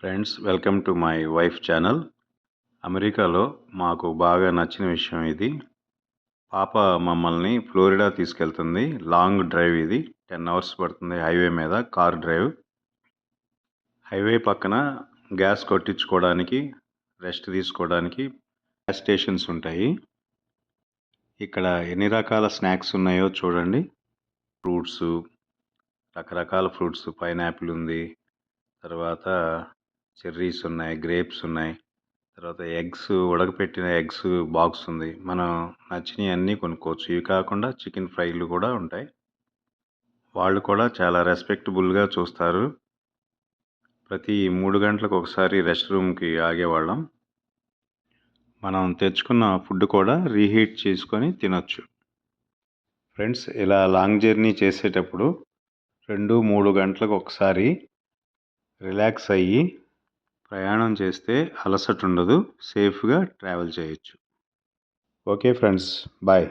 Friends welcome to my wife channel అమెరికాలో మాకు బాగా నచ్చిన విషయం ఇది. పాప మమ్మల్ని ఫ్లోరిడా తీసుకెళ్తుంది. లాంగ్ డ్రైవ్ ఇది. టెన్ అవర్స్ పడుతుంది హైవే మీద కార్ డ్రైవ్. హైవే పక్కన గ్యాస్ కొట్టించుకోవడానికి రెస్ట్ తీసుకోవడానికి గ్యాస్ స్టేషన్స్ ఉంటాయి. ఇక్కడ ఎన్ని రకాల స్నాక్స్ ఉన్నాయో చూడండి. ఫ్రూట్స్ రకరకాల ఫ్రూట్స్ పైనాపిల్ ఉంది. తర్వాత చెర్రీస్ ఉన్నాయి గ్రేప్స్ ఉన్నాయి. తర్వాత ఎగ్స్ ఉడకపెట్టిన ఎగ్స్ బాక్స్ ఉంది. మనం నచ్చినవి అన్నీ కొనుక్కోవచ్చు. ఇవి కాకుండా చికెన్ ఫ్రైలు కూడా ఉంటాయి. వాళ్ళు కూడా చాలా రెస్పెక్టబుల్గా చూస్తారు. ప్రతి మూడు గంటలకు ఒకసారి రెస్ట్ రూమ్కి ఆగేవాళ్ళం. మనం తెచ్చుకున్న ఫుడ్ కూడా రీహీట్ చేసుకొని తినొచ్చు. ఫ్రెండ్స్ ఇలా లాంగ్ జర్నీ చేసేటప్పుడు రెండు మూడు గంటలకు ఒకసారి రిలాక్స్ అయ్యి ప్రయాణం చేస్తే అలసట ఉండదు సేఫ్గా ట్రావెల్ చేయొచ్చు. Okay friends bye.